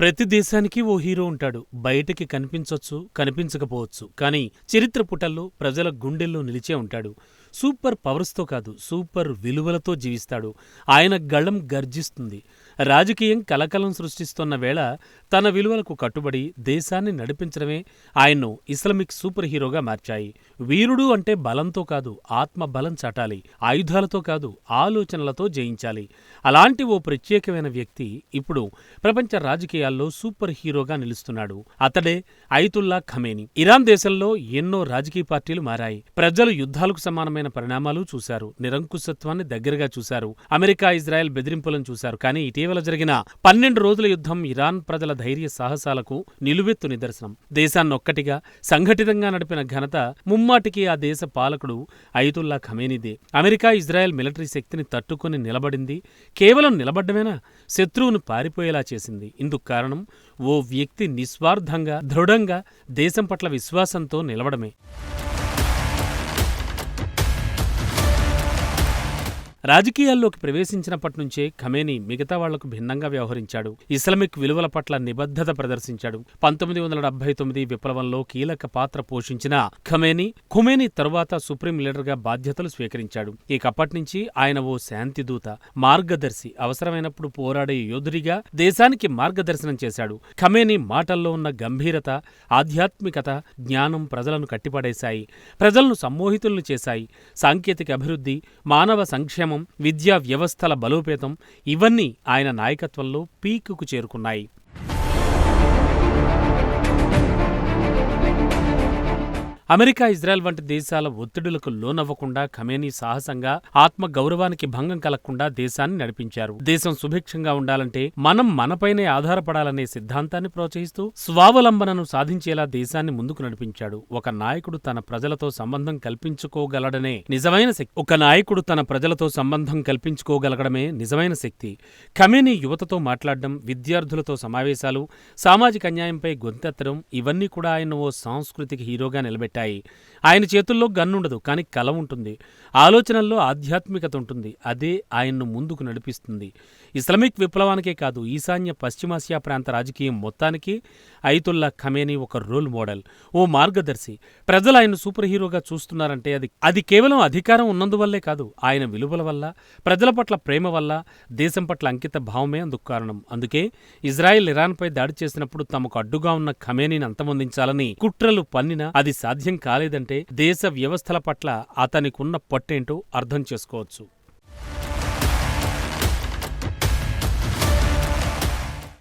ప్రతి దేశానికి ఓ హీరో ఉంటాడు. బయటికి కనిపించొచ్చు కనిపించకపోవచ్చు. కానీ చరిత్ర పుటల్లో ప్రజల గుండెల్లో నిలిచే ఉంటాడు. సూపర్ పవర్స్తో కాదు సూపర్ విలువలతో జీవిస్తాడు. ఆయన గళం గర్జిస్తుంది. రాజకీయం కలకలం సృష్టిస్తున్న వేళ తన విలువలకు కట్టుబడి దేశాన్ని నడిపించడమే ఆయన్ను ఇస్లామిక్ సూపర్ హీరోగా మార్చాయి. వీరుడు అంటే బలంతో కాదు ఆత్మ బలం చాటాలి. ఆయుధాలతో కాదు ఆలోచనలతో జయించాలి. అలాంటి ఓ ప్రత్యేకమైన వ్యక్తి ఇప్పుడు ప్రపంచ రాజకీయాల్లో సూపర్ హీరోగా నిలుస్తున్నాడు. అతడే ఐతుల్లా ఖమేని. ఇరాన్ దేశంలో ఎన్నో రాజకీయ పార్టీలు మారాయి. ప్రజలు యుద్ధాలకు సమానమైన పరిణామాలు చూశారు. నిరంకుశత్వాన్ని దగ్గరగా చూశారు. అమెరికా ఇజ్రాయెల్ బెదిరింపులను చూశారు. కానీ ఇటీవల జరిగిన పన్నెండు రోజుల యుద్ధం ఇరాన్ ప్రజల ధైర్య సాహసాలకు నిలువెత్తు నిదర్శనం. దేశాన్నొక్కటిగా సంఘటితంగా నడిపిన ఘనత ముమ్మాటికి ఆ దేశ పాలకుడు ఐతుల్లా ఖమేనిదే. అమెరికా ఇజ్రాయెల్ మిలిటరీ శక్తిని తట్టుకొని నిలబడింది. కేవలం నిలబడ్డమేనా? శత్రువును పారిపోయేలా చేసింది. ఇందుకు కారణం ఓ వ్యక్తి నిస్వార్థంగా దృఢంగా దేశం పట్ల విశ్వాసంతో నిలవడమే రాజకీయాల్లోకి ప్రవేశించినప్పటి నుంచే ఖమేని మిగతా వాళ్ళకు భిన్నంగా వ్యవహరించాడు. ఇస్లామిక్ విలువల పట్ల నిబద్ధత ప్రదర్శించాడు. పంతొమ్మిది వందల డెబ్బై తొమ్మిది విప్లవంలో కీలక పాత్ర పోషించిన ఖమేని ఖుమేని తరువాత సుప్రీం లీడర్గా బాధ్యతలు స్వీకరించాడు. ఇకప్పటి నుంచి ఆయన ఓ శాంతిదూత మార్గదర్శి అవసరమైనప్పుడు పోరాడే యోధుడిగా దేశానికి మార్గదర్శనం చేశాడు. ఖమేని మాటల్లో ఉన్న గంభీరత ఆధ్యాత్మికత జ్ఞానం ప్రజలను కట్టిపడేశాయి. ప్రజలను సమ్మోహితులను చేశాయి. సాంకేతిక అభివృద్ధి మానవ సంక్షేమ విద్యా వ్యవస్థల బలోపేతం ఇవన్నీ ఆయన నాయకత్వంలో పీకుకు చేరుకున్నాయి. అమెరికా ఇజ్రాయెల్ వంటి దేశాల ఒత్తిడులకు లోనవ్వకుండా ఖమేనీ సాహసంగా ఆత్మ గౌరవానికి భంగం కలగకుండా దేశాన్ని నడిపించారు. దేశం సుభిక్షంగా ఉండాలంటే మనం మనపైనే ఆధారపడాలనే సిద్ధాంతాన్ని ప్రోత్సహిస్తూ స్వావలంబనను సాధించేలా దేశాన్ని ముందుకు నడిపించాడు. ఒక నాయకుడు తన ప్రజలతో సంబంధం కల్పించుకోగలడనే నిజమైన శక్తి. ఒక నాయకుడు తన ప్రజలతో సంబంధం కల్పించుకోగలగడమే నిజమైన శక్తి. ఖమేనీ యువతతో మాట్లాడడం విద్యార్థులతో సమావేశాలు సామాజిక అన్యాయంపై గొంతెత్తడం ఇవన్నీ కూడా ఆయన ఓ సాంస్కృతిక హీరోగా నిలబెట్టారు. ఉంటాయి. ఆయన చేతుల్లో గన్నుండదు కానీ కల ఉంటుంది. ఆలోచనల్లో ఆధ్యాత్మికత ఉంటుంది. అదే ఆయన్ను ముందుకు నడిపిస్తుంది. ఇస్లామిక్ విప్లవానికే కాదు ఈశాన్య పశ్చిమాసియా ప్రాంత రాజకీయం మొత్తానికి ఐతుల్లా ఖమేనీ ఒక రోల్ మోడల్ ఓ మార్గదర్శి. ప్రజలు ఆయన సూపర్ హీరోగా చూస్తున్నారంటే అది అది కేవలం అధికారం ఉన్నందువల్లే కాదు ఆయన విలువల వల్ల ప్రజల పట్ల ప్రేమ వల్ల దేశం పట్ల అంకిత భావమే అందుకు కారణం. అందుకే ఇజ్రాయెల్ ఇరాన్పై దాడి చేసినప్పుడు తమకు అడ్డుగా ఉన్న ఖమేనీని అంతమొందించాలని కుట్రలు పన్నినా అది సాధ్యం సాధ్యం కాలేదంటే దేశ వ్యవస్థల పట్ల అతనికున్న పట్టేంటో అర్థం చేసుకోవచ్చు.